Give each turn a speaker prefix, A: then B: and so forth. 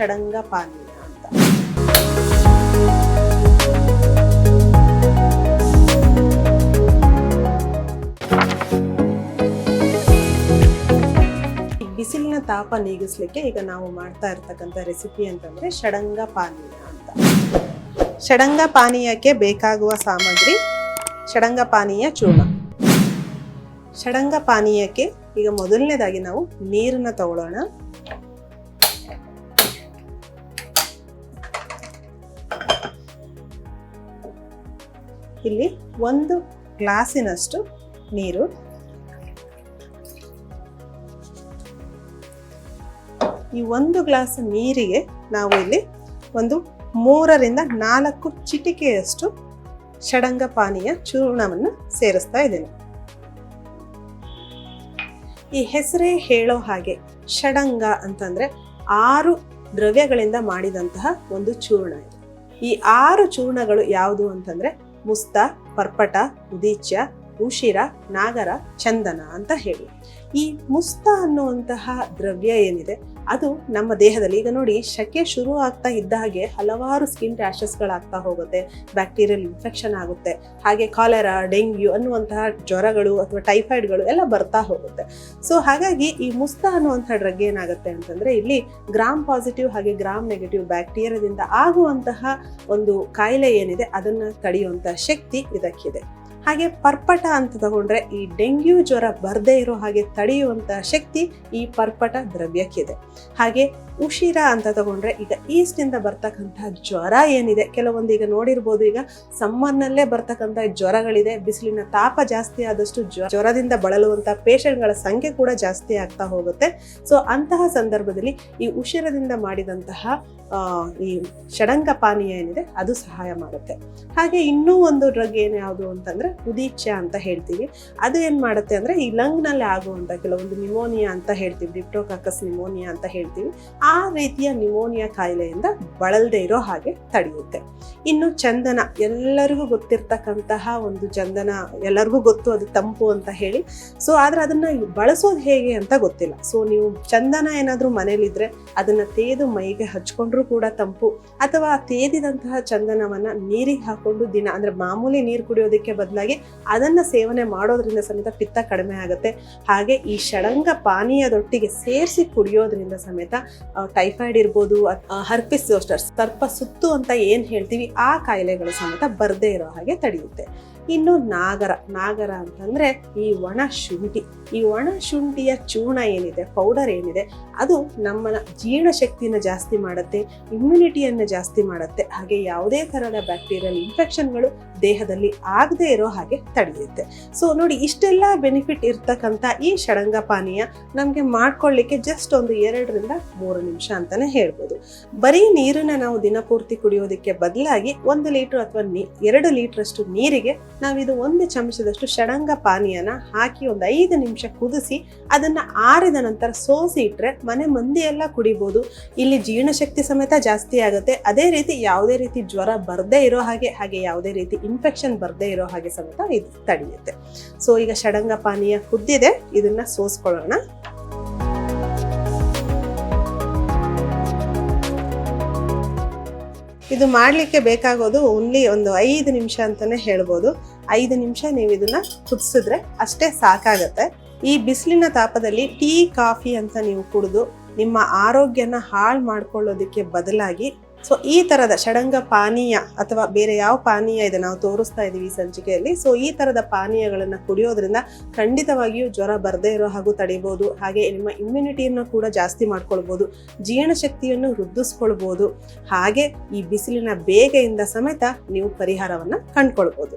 A: ಷಡಂಗ ಪಾನೀಯ ಅಂತ. ಬಿಸಿಲಿನ ತಾಪ ನೀಗಿಸ್ಲಿಕ್ಕೆ ಈಗ ನಾವು ಮಾಡ್ತಾ ಇರ್ತಕ್ಕಂಥ ರೆಸಿಪಿ ಅಂತಂದ್ರೆ ಷಡಂಗ ಪಾನೀಯ ಅಂತ. ಷಡಂಗ ಪಾನೀಯಕ್ಕೆ ಬೇಕಾಗುವ ಸಾಮಗ್ರಿ ಷಡಂಗ ಪಾನೀಯ ಚೂರ್ಣ. ಷಡಂಗ ಪಾನೀಯಕ್ಕೆ ಈಗ ಮೊದಲನೇದಾಗಿ ನಾವು ನೀರನ್ನ ತಗೊಳ್ಳೋಣ. ಇಲ್ಲಿ ಒಂದು ಗ್ಲಾಸಿನಷ್ಟು ನೀರು. ಈ ಒಂದು ಗ್ಲಾಸ್ ನೀರಿಗೆ ನಾವು ಇಲ್ಲಿ ಒಂದು ಮೂರರಿಂದ ನಾಲ್ಕು ಚಿಟಿಕೆಯಷ್ಟು ಷಡಂಗ ಪಾನೀಯ ಚೂರ್ಣವನ್ನು ಸೇರಿಸ್ತಾ ಇದ್ದೇನೆ. ಈ ಹೆಸರೇ ಹೇಳೋ ಹಾಗೆ ಷಡಂಗ ಅಂತಂದ್ರೆ ಆರು ದ್ರವ್ಯಗಳಿಂದ ಮಾಡಿದಂತಹ ಒಂದು ಚೂರ್ಣ ಇದು. ಈ ಆರು ಚೂರ್ಣಗಳು ಯಾವುದು ಅಂತಂದ್ರೆ ಮುಸ್ತ ಪರ್ಪಟ ಉದೀಚ್ಯ ಉಶಿರ ನಾಗರ, ಚಂದನ ಅಂತ ಹೇಳಿ. ಈ ಮುಸ್ತ ಅನ್ನುವಂತಹ ದ್ರವ್ಯ ಏನಿದೆ, ಅದು ನಮ್ಮ ದೇಹದಲ್ಲಿ ಈಗ ನೋಡಿ ಶಕೆ ಶುರು ಆಗ್ತಾ ಇದ್ದ ಹಾಗೆ ಹಲವಾರು ಸ್ಕಿನ್ ರ್ಯಾಷಸ್ಗಳಾಗ್ತಾ ಹೋಗುತ್ತೆ ಬ್ಯಾಕ್ಟೀರಿಯಲ್ ಇನ್ಫೆಕ್ಷನ್ ಆಗುತ್ತೆ, ಹಾಗೆ ಕಾಲೆರಾ ಡೆಂಗ್ಯೂ ಅನ್ನುವಂತಹ ಜ್ವರಗಳು ಅಥವಾ ಟೈಫಾಯ್ಡ್ಗಳು ಎಲ್ಲ ಬರ್ತಾ ಹೋಗುತ್ತೆ. ಸೊ ಹಾಗಾಗಿ ಈ ಮುಸ್ತ ಅನ್ನುವಂಥ ಡ್ರಗ್ ಏನಾಗುತ್ತೆ ಅಂತಂದ್ರೆ ಇಲ್ಲಿ ಗ್ರಾಮ್ ಪಾಸಿಟಿವ್ ಹಾಗೆ ಗ್ರಾಮ್ ನೆಗೆಟಿವ್ ಬ್ಯಾಕ್ಟೀರಿಯಾದಿಂದ ಆಗುವಂತಹ ಒಂದು ಕಾಯಿಲೆ ಏನಿದೆ, ಅದನ್ನ ತಡೆಯುವಂತಹ ಶಕ್ತಿ ಇದಕ್ಕಿದೆ. ಹಾಗೆ ಪರ್ಪಟ ಅಂತ ತಗೊಂಡ್ರೆ ಈ ಡೆಂಗ್ಯೂ ಜ್ವರ ಬರದೇ ಇರೋ ಹಾಗೆ ತಡೆಯುವಂತಹ ಶಕ್ತಿ ಈ ಪರ್ಪಟ ದ್ರವ್ಯಕ್ಕಿದೆ. ಹಾಗೆ ಉಶಿರ ಅಂತ ತಗೊಂಡ್ರೆ ಈಗ ಈಸ್ಟಿಂದ ಬರ್ತಕ್ಕಂಥ ಜ್ವರ ಏನಿದೆ? ಕೆಲವೊಂದು ಈಗ ನೋಡಿರ್ಬೋದು, ಈಗ ಸಮ್ಮರ್ನಲ್ಲೇ ಬರ್ತಕ್ಕಂಥ ಜ್ವರಗಳಿದೆ. ಬಿಸಿಲಿನ ತಾಪ ಜಾಸ್ತಿ ಆದಷ್ಟು ಜ್ವ ಜ್ವರದಿಂದ ಬಳಲುವಂತಹ ಪೇಷಂಟ್ಗಳ ಸಂಖ್ಯೆ ಕೂಡ ಜಾಸ್ತಿ ಆಗ್ತಾ ಹೋಗುತ್ತೆ. ಸೊ ಅಂತಹ ಸಂದರ್ಭದಲ್ಲಿ ಈ ಉಶಿರದಿಂದ ಮಾಡಿದಂತಹ ಈ ಷಡಂಗ ಪಾನೀಯ ಏನಿದೆ, ಅದು ಸಹಾಯ ಮಾಡುತ್ತೆ. ಹಾಗೆ ಇನ್ನೂ ಒಂದು ಡ್ರಗ್ ಏನು ಯಾವುದು ಅಂತಂದ್ರೆ ಉದೀಚ್ಛ ಅಂತ ಹೇಳ್ತೀವಿ. ಅದು ಏನ್ ಮಾಡುತ್ತೆ ಅಂದ್ರೆ ಈ ಲಂಗ್ನಲ್ಲಿ ಆಗುವಂತ ಕೆಲವೊಂದು ನಿಮೋನಿಯಾ ಅಂತ ಹೇಳ್ತೀವಿ. ಡಿಪ್ಟೋಕಾಕಸ್ ನಿಮೋನಿಯಾ ಅಂತ ಹೇಳ್ತೀವಿ. ರೀತಿಯ ನಿಮೋನಿಯಾ ಕಾಯಿಲೆಯಿಂದ ಬಳಲ್ದೇ ಇರೋ ಹಾಗೆ ತಡೆಯುತ್ತೆ. ಇನ್ನು ಚಂದನ, ಎಲ್ಲರಿಗೂ ಗೊತ್ತಿರ್ತಕ್ಕಂತಹ ಒಂದು ಚಂದನ, ಎಲ್ಲರಿಗೂ ಗೊತ್ತು ಅದು ತಂಪು ಅಂತ ಹೇಳಿ. ಸೊ ಆದರೆ ಅದನ್ನ ಬಳಸೋದು ಹೇಗೆ ಅಂತ ಗೊತ್ತಿಲ್ಲ. ಸೊ ನೀವು ಚಂದನ ಏನಾದರೂ ಮನೇಲಿದ್ರೆ ಅದನ್ನ ತೇದು ಮೈಗೆ ಹಚ್ಕೊಂಡ್ರೂ ಕೂಡ ತಂಪು. ಅಥವಾ ತೇದಿದಂತಹ ಚಂದನವನ್ನ ನೀರಿಗೆ ಹಾಕೊಂಡು ದಿನ, ಅಂದ್ರೆ ಮಾಮೂಲಿ ನೀರು ಕುಡಿಯೋದಕ್ಕೆ ಬದಲಾಗಿ ಅದನ್ನ ಸೇವನೆ ಮಾಡೋದ್ರಿಂದ ಸಮೇತ ಪಿತ್ತ ಕಡಿಮೆ ಆಗುತ್ತೆ. ಹಾಗೆ ಈ ಷಡಂಗ ಪಾನೀಯದೊಟ್ಟಿಗೆ ಸೇರಿಸಿ ಕುಡಿಯೋದ್ರಿಂದ ಸಮೇತ ಟೈಫಾಯ್ಡ್ ಇರ್ಬೋದು ಹರ್ಪಿಸ್ ಜೋಸ್ಟರ್ಸ್ ಸರ್ಪ ಸುತ್ತು ಅಂತ ಏನು ಹೇಳ್ತೀವಿ, ಆ ಕಾಯಿಲೆಗಳು ಸಮೇತ ಬರದೇ ಇರೋ ಹಾಗೆ ತಡೆಯುತ್ತೆ. ಇನ್ನು ನಾಗರ ನಾಗರ ಅಂತಂದ್ರೆ ಈ ಒಣ ಶುಂಠಿ. ಈ ಒಣ ಶುಂಠಿಯ ಚೂರ್ಣ ಏನಿದೆ ಪೌಡರ್ ಏನಿದೆ, ಅದು ನಮ್ಮ ಜೀರ್ಣಶಕ್ತಿನ ಜಾಸ್ತಿ ಮಾಡುತ್ತೆ ಇಮ್ಯುನಿಟಿಯನ್ನು ಜಾಸ್ತಿ ಮಾಡುತ್ತೆ. ಹಾಗೆ ಯಾವುದೇ ಥರದ ಬ್ಯಾಕ್ಟೀರಿಯಲ್ ಇನ್ಫೆಕ್ಷನ್ಗಳು ದೇಹದಲ್ಲಿ ಆಗದೆ ಇರೋ ಹಾಗೆ ತಡೆಯುತ್ತೆ. ಸೊ ನೋಡಿ, ಇಷ್ಟೆಲ್ಲ ಬೆನಿಫಿಟ್ ಇರ್ತಕ್ಕಂಥ ಈ ಷಡಂಗ ಪಾನೀಯ ನಮಗೆ ಮಾಡ್ಕೊಳ್ಳಿಕ್ಕೆ ಜಸ್ಟ್ ಒಂದು ಎರಡರಿಂದ ಮೂರು ನಿಮಿಷ ಅಂತಾನೆ ಹೇಳ್ಬೋದು. ಬರೀ ನೀರನ್ನ ನಾವು ದಿನಪೂರ್ತಿ ಕುಡಿಯೋದಕ್ಕೆ ಬದಲಾಗಿ ಒಂದು ಲೀಟರ್ ಅಥವಾ ನೀ, ಎರಡು ಲೀಟರ್ ಅಷ್ಟು ನೀರಿಗೆ ನಾವಿದು ಒಂದು ಚಮಚದಷ್ಟು ಷಡಂಗ ಪಾನೀಯನ ಹಾಕಿ ಒಂದು ಐದು ನಿಮಿಷ ಕುದಿಸಿ ಅದನ್ನು ಆರಿದ ನಂತರ ಸೋಸಿ ಇಟ್ಟರೆ ಮನೆ ಮಂದಿ ಎಲ್ಲ ಕುಡಿಬೋದು. ಇಲ್ಲಿ ಜೀರ್ಣಶಕ್ತಿ ಸಮೇತ ಜಾಸ್ತಿ ಆಗುತ್ತೆ. ಅದೇ ರೀತಿ ಯಾವುದೇ ರೀತಿ ಜ್ವರ ಬರದೇ ಇರೋ ಹಾಗೆ ಹಾಗೆ ಯಾವುದೇ ರೀತಿ ಇನ್ಫೆಕ್ಷನ್ ಬರದೇ ಇರೋ ಹಾಗೆ ಸಮೇತ ಇದು ತಡೆಯುತ್ತೆ. ಸೊ ಈಗ ಷಡಂಗ ಪಾನೀಯ ಕುದ್ದಿದೆ. ಇದನ್ನು ಸೋಸ್ಕೊಳ್ಳೋಣ. ಇದು ಮಾಡಲಿಕ್ಕೆ ಬೇಕಾಗೋದು ಓನ್ಲಿ ಒಂದು ಐದು ನಿಮಿಷ ಅಂತಲೇ ಹೇಳ್ಬೋದು. ಐದು ನಿಮಿಷ ನೀವು ಇದನ್ನು ಕುದಿಸಿದ್ರೆ ಅಷ್ಟೇ ಸಾಕಾಗತ್ತೆ. ಈ ಬಿಸಿಲಿನ ತಾಪದಲ್ಲಿ ಟೀ, ಕಾಫಿ ಅಂತ ನೀವು ಕುಡಿದು ನಿಮ್ಮ ಆರೋಗ್ಯನ ಹಾಳು ಮಾಡ್ಕೊಳ್ಳೋದಕ್ಕೆ ಬದಲಾಗಿ ಸೊ ಈ ತರದ ಷಡಂಗ ಪಾನೀಯ ಅಥವಾ ಬೇರೆ ಯಾವ ಪಾನೀಯ ಇದೆ ನಾವು ತೋರಿಸ್ತಾ ಇದ್ದೀವಿ ಈ ಸಂಚಿಕೆಯಲ್ಲಿ. ಸೊ ಈ ತರದ ಪಾನೀಯಗಳನ್ನು ಕುಡಿಯೋದ್ರಿಂದ ಖಂಡಿತವಾಗಿಯೂ ಜ್ವರ ಬರದೇ ಇರೋ ಹಾಗೂ ತಡಿಬೋದು. ಹಾಗೆ ನಿಮ್ಮ ಇಮ್ಯುನಿಟಿಯನ್ನು ಕೂಡ ಜಾಸ್ತಿ ಮಾಡ್ಕೊಳ್ಬೋದು. ಜೀರ್ಣಶಕ್ತಿಯನ್ನು ವೃದ್ಧಿಸ್ಕೊಳ್ಬೋದು. ಹಾಗೆ ಈ ಬಿಸಿಲಿನ ಬೇಗೆಯಿಂದ ಸಮೇತ ನೀವು ಪರಿಹಾರವನ್ನ ಕಂಡ್ಕೊಳ್ಬೋದು.